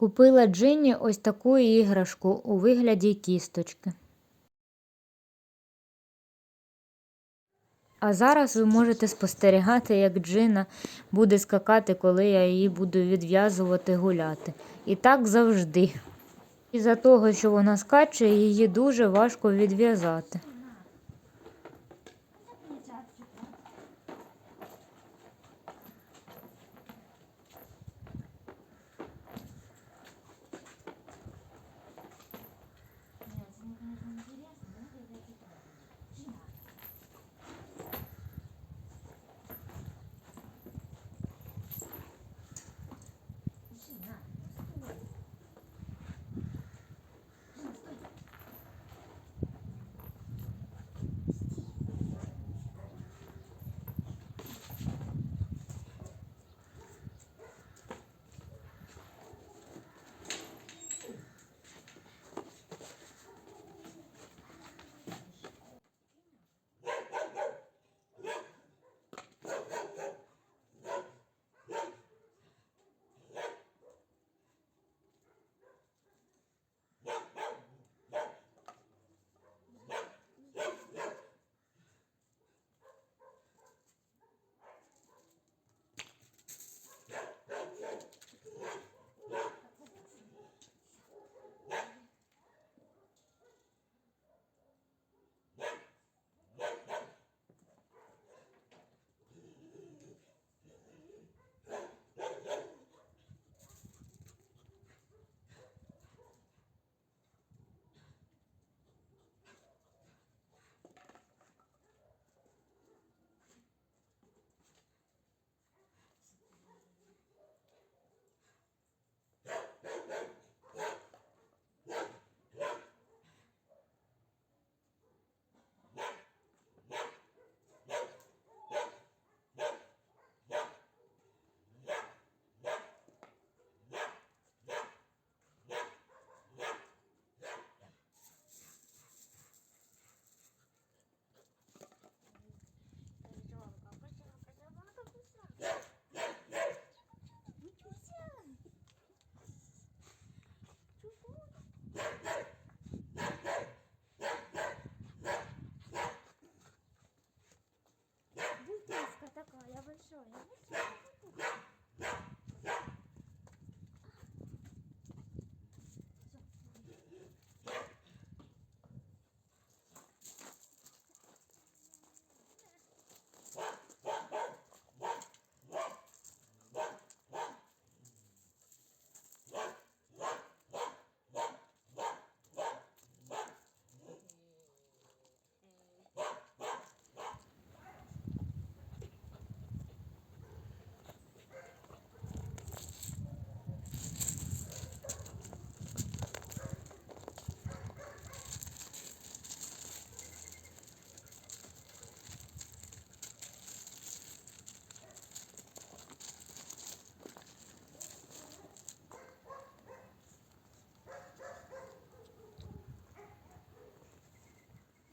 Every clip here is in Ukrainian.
Купила Джині ось таку іграшку у вигляді кісточки. А зараз ви можете спостерігати, як Джина буде скакати, коли я її буду відв'язувати гуляти. І так завжди. Із-за того, що вона скаче, її дуже важко відв'язати.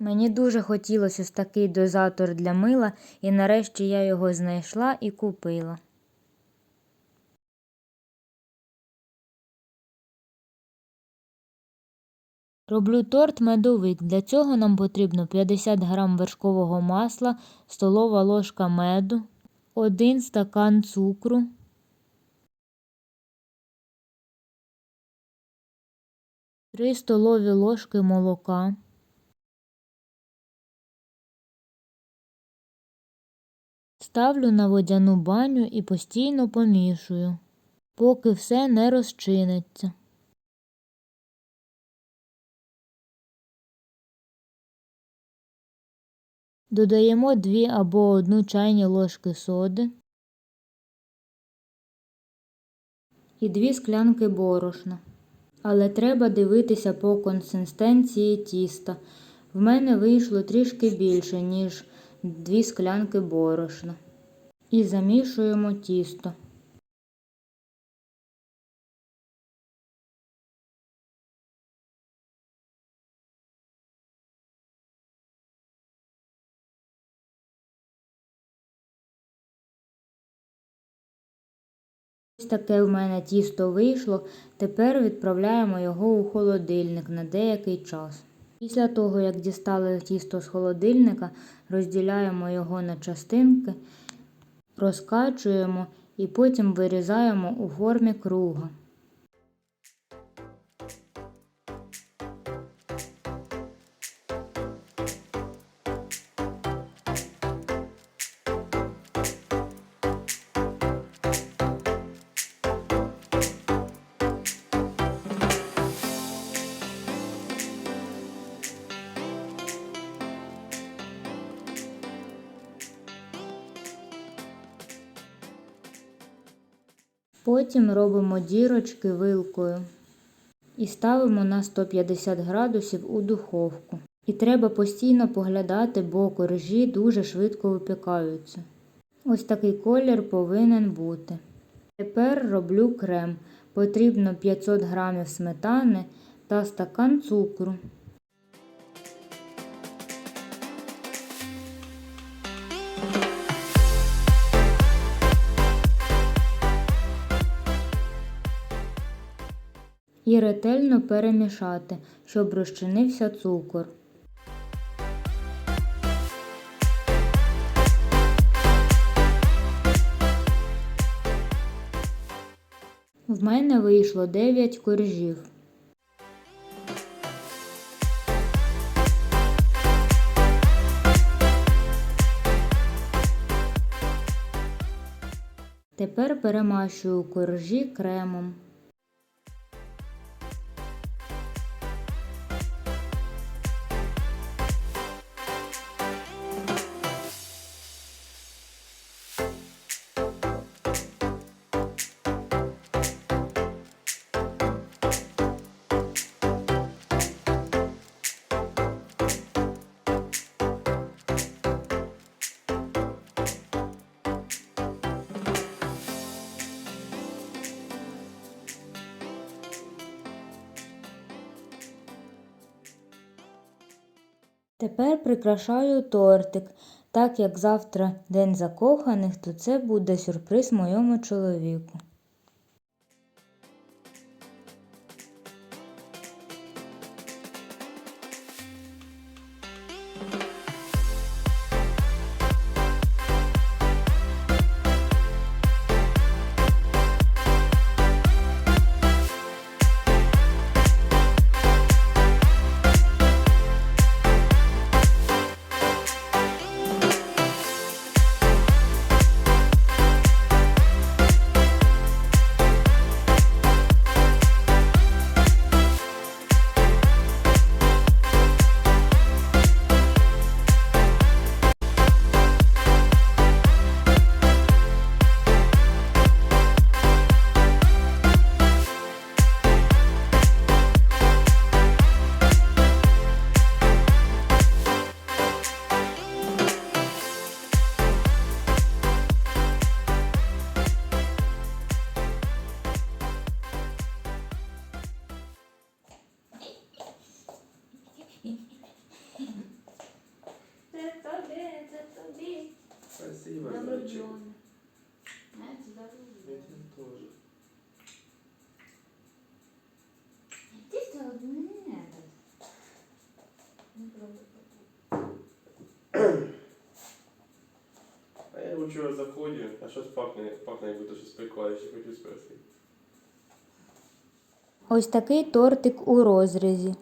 Мені дуже хотілося ось такий дозатор для мила, і нарешті я його знайшла і купила. Роблю торт медовик. Для цього нам потрібно 50 г вершкового масла, столова ложка меду, 1 стакан цукру, три столові ложки молока. Ставлю на водяну баню і постійно помішую, поки все не розчиниться. Додаємо 2 або 1 чайні ложки соди і 2 склянки борошна. Але треба дивитися по консистенції тіста. В мене вийшло трішки більше, ніж 2 склянки борошна. І замішуємо тісто. Ось таке в мене тісто вийшло. Тепер відправляємо його у холодильник на деякий час. Після того, як дістали тісто з холодильника, розділяємо його на частинки, розкачуємо і потім вирізаємо у формі круга. Потім робимо дірочки вилкою і ставимо на 150 градусів у духовку. І треба постійно поглядати, бо коржі дуже швидко випікаються. Ось такий колір повинен бути. Тепер роблю крем. Потрібно 500 грамів сметани та стакан цукру. І ретельно перемішати, щоб розчинився цукор. В мене вийшло 9 коржів. Тепер перемащую коржі кремом. Тепер прикрашаю тортик. Так як завтра день закоханих, то це буде сюрприз моєму чоловіку. Здорово. Тоже. Ти що, не этот. Не пробуй. А я его вчера заходил, а что пахне, пахне, як будто я ще хотів спросити. Ось такий тортик у розрізі.